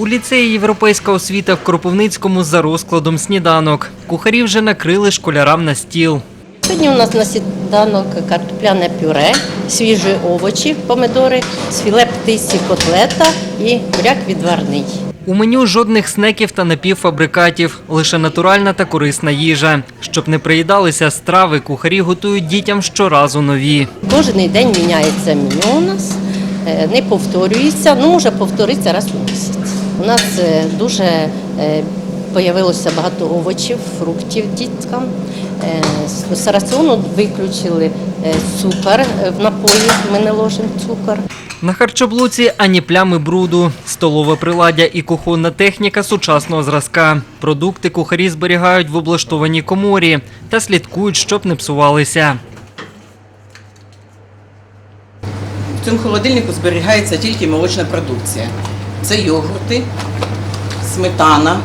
У ліцеї Європейська освіта в Кропивницькому за розкладом сніданок. Кухарі вже накрили школярам на стіл. Сьогодні у нас на сніданок картопляне пюре, свіжі овочі, помидори, з філе птиці котлета і буряк відварний. У меню жодних снеків та напівфабрикатів, лише натуральна та корисна їжа. Щоб не приїдалися страви, кухарі готують дітям щоразу нові. Кожен день міняється меню у нас, е, не повторюється, ну може повториться раз у місяць. У нас е, дуже е, появилося багато овочів, фруктів діткам. Е, З раціону виключили цукор в напої, ми не ложимо цукор. На харчоблоці ані плями бруду, столове приладдя і кухонна техніка сучасного зразка. Продукти кухарі зберігають в облаштованій коморі та слідкують, щоб не псувалися. В цьому холодильнику зберігається тільки молочна продукція. Це йогурти, сметана,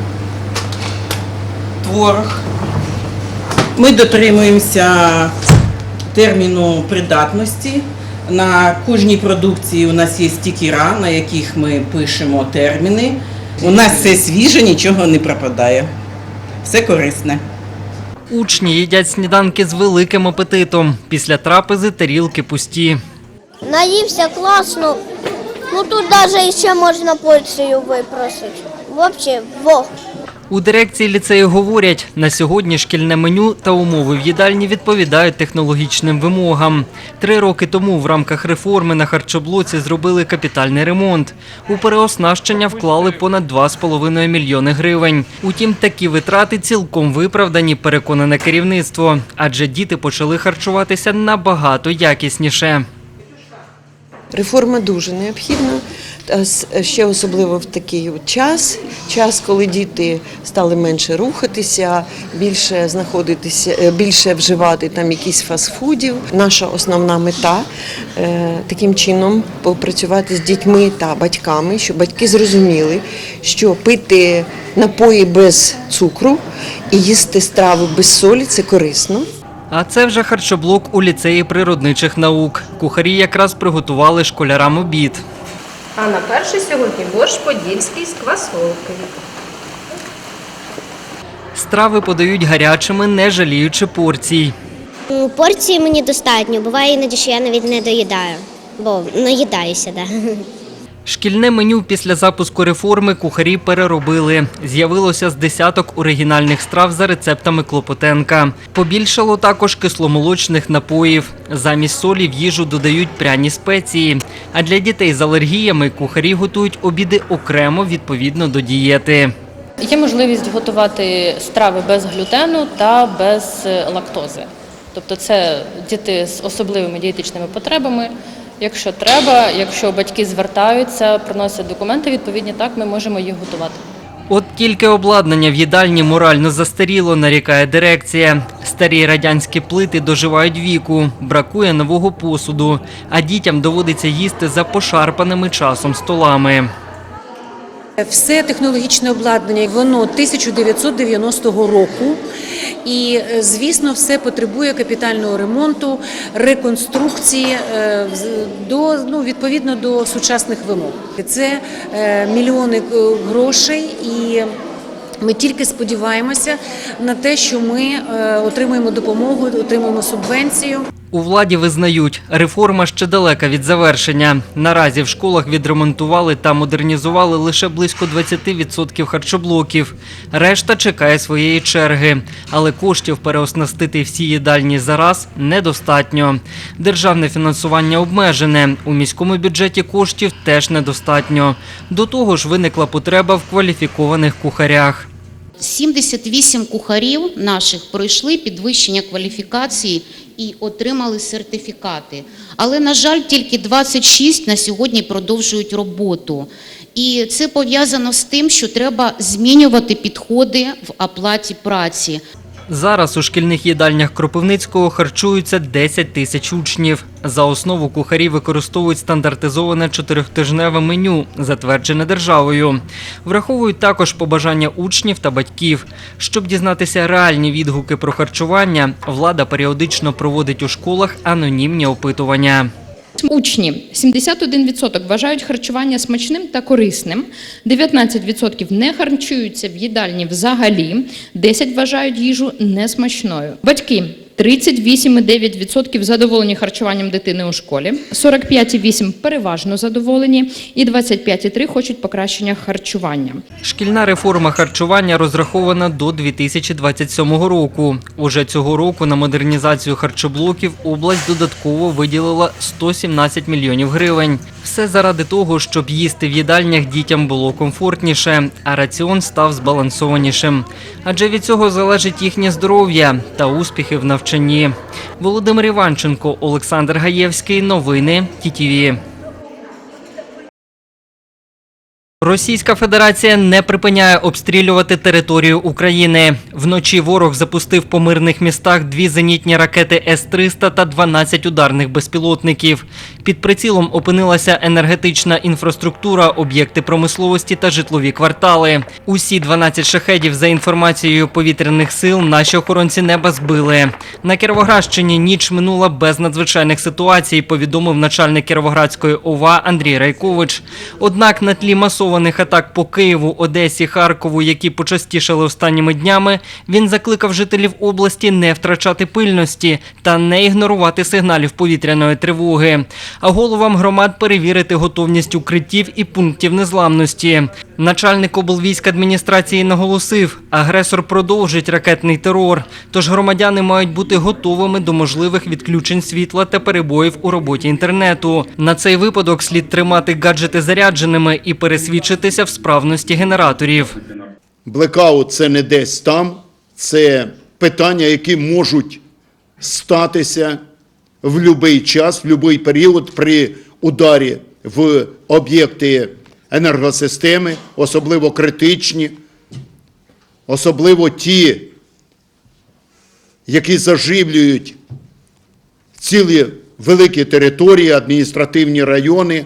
творог. Ми дотримуємося терміну придатності. На кожній продукції у нас є стікера, на яких ми пишемо терміни. У нас все свіже, нічого не пропадає. Все корисне. Учні їдять сніданки з великим апетитом. Після трапези тарілки пусті. Наївся класно. Ну тут навіть ще можна порцію випросити. Взагалі, во. У дирекції ліцею говорять, на сьогодні шкільне меню та умови в їдальні відповідають технологічним вимогам. Три роки тому в рамках реформи на харчоблоці зробили капітальний ремонт. У переоснащення вклали понад 2,5 мільйони гривень. Утім, такі витрати цілком виправдані, переконане керівництво, адже діти почали харчуватися набагато якісніше. Реформа дуже необхідна, ще особливо в такий час, час, коли діти стали менше рухатися, більше знаходитися, е, більше вживати там якісь фастфудів. Наша основна мета е, таким чином попрацювати з дітьми та батьками, щоб батьки зрозуміли, що пити напої без цукру і їсти страви без солі це корисно. А це вже харчоблок у ліцеї природничих наук. Кухарі якраз приготували школярам обід. А на перший сьогодні борщ подільський з квасолкою. Страви подають гарячими, не жаліючи порцій. Порції мені достатньо. Буває іноді, що я навіть не доїдаю, бо наїдаюся, да. Шкільне меню після запуску реформи кухарі переробили. З'явилося з десяток оригінальних страв за рецептами Клопотенка. Побільшало також кисломолочних напоїв. Замість солі в їжу додають пряні спеції. А для дітей з алергіями кухарі готують обіди окремо відповідно до дієти. Є можливість готувати страви без глютену та без е, лактози. Тобто це діти з особливими дієтичними потребами. Якщо треба, якщо батьки звертаються, приносять документи відповідні, так ми можемо їх готувати. От тільки обладнання в їдальні морально застаріло, нарікає дирекція. Старі радянські плити доживають віку, бракує нового посуду, а дітям доводиться їсти за пошарпаними часом столами. Все технологічне обладнання, воно 1990 року. І, е, звісно, все потребує капітального ремонту, реконструкції е, до, ну, відповідно до сучасних вимог. Це е, мільйони грошей і. Ми тільки сподіваємося на те, що ми отримуємо допомогу, отримуємо субвенцію. У владі визнають, реформа ще далека від завершення. Наразі в школах відремонтували та модернізували лише близько 20% харчоблоків. Решта чекає своєї черги. Але коштів переоснастити всі їдальні зараз недостатньо. Державне фінансування обмежене. У міському бюджеті коштів теж недостатньо. До того ж, виникла потреба в кваліфікованих кухарях. 78 кухарів наших пройшли підвищення кваліфікації і отримали сертифікати. Але, на жаль, тільки 26 на сьогодні продовжують роботу. І це пов'язано з тим, що треба змінювати підходи в оплаті праці. Зараз у шкільних їдальнях Кропивницького харчуються 10 тисяч учнів. За основу кухарі використовують стандартизоване чотирьохтижневе меню, затверджене державою. Враховують також побажання учнів та батьків. Щоб дізнатися реальні відгуки про харчування, влада періодично проводить у школах анонімні опитування. Учні 71% вважають харчування смачним та корисним, 19% не харчуються в їдальні взагалі, 10% вважають їжу несмачною. Батьки 38,9% задоволені харчуванням дитини у школі, 45,8% переважно задоволені і 25,3% хочуть покращення харчування. Шкільна реформа харчування розрахована до 2027 року. Уже цього року на модернізацію харчоблоків область додатково виділила 117 мільйонів гривень. Все заради того, щоб їсти в їдальнях дітям було комфортніше, а раціон став збалансованішим. Адже від цього залежить їхнє здоров'я та успіхи в навчанні. Володимир Іванченко, Олександр Гаєвський. Новини ТІТІВІ. Російська Федерація не припиняє обстрілювати територію України. Вночі ворог запустив по мирних містах дві зенітні ракети С-300 та 12 ударних безпілотників. Під прицілом опинилася енергетична інфраструктура, об'єкти промисловості та житлові квартали. Усі 12 шахедів, за інформацією повітряних сил, наші охоронці неба збили. На Кіровоградщині ніч минула без надзвичайних ситуацій, повідомив начальник Кіровоградської ОВА Андрій Райкович. Однак на тлі масованих атак по Києву, Одесі, Харкову, які почастішали останніми днями, він закликав жителів області не втрачати пильності та не ігнорувати сигналів повітряної тривоги, а головам громад перевірити готовність укриттів і пунктів незламності. Начальник облвійськ адміністрації наголосив, агресор продовжить ракетний терор, тож громадяни мають бути готовими до можливих відключень світла та перебоїв у роботі інтернету. На цей випадок слід тримати гаджети зарядженими і пересвідчитися в справності генераторів. Блекаут це не десь там, це питання, які можуть статися в будь-який час, в будь-який період при ударі в об'єкти енергосистеми, особливо критичні, особливо ті, які заживлюють цілі великі території, адміністративні райони.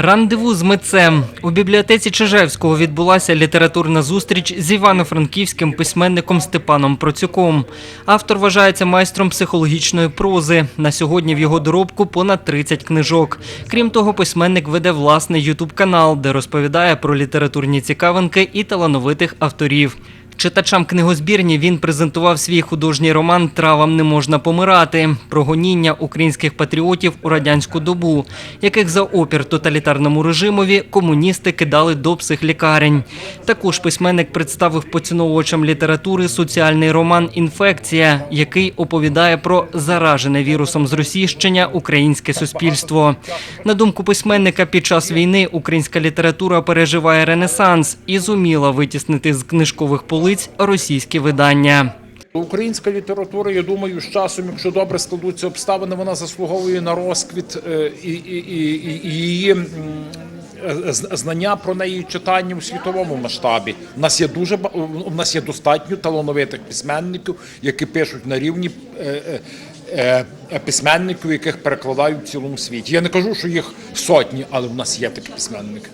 Рандеву з митцем у бібліотеці Чижевського відбулася літературна зустріч з івано-франківським письменником Степаном Процюком. Автор вважається майстром психологічної прози. На сьогодні в його доробку понад 30 книжок. Крім того, письменник веде власний ютуб канал, де розповідає про літературні цікавинки і талановитих авторів. Читачам книгозбірні він презентував свій художній роман Травам не можна помирати про гоніння українських патріотів у радянську добу, яких за опір тоталітарному режимові комуністи кидали до психлікарень. Також письменник представив поціновувачам літератури соціальний роман Інфекція, який оповідає про заражене вірусом зросійщення українське суспільство. На думку письменника, під час війни українська література переживає ренесанс і зуміла витіснити з книжкових полиць російські видання. Українська література, я думаю, з часом, якщо добре складуться обставини, вона заслуговує на розквіт е, і, і, і, і її е, знання про неї читання у світовому масштабі. У нас є дуже у нас є достатньо талановитих письменників, які пишуть на рівні е, письменників, яких перекладають в цілому світі. Я не кажу, що їх сотні, але в нас є такі письменники.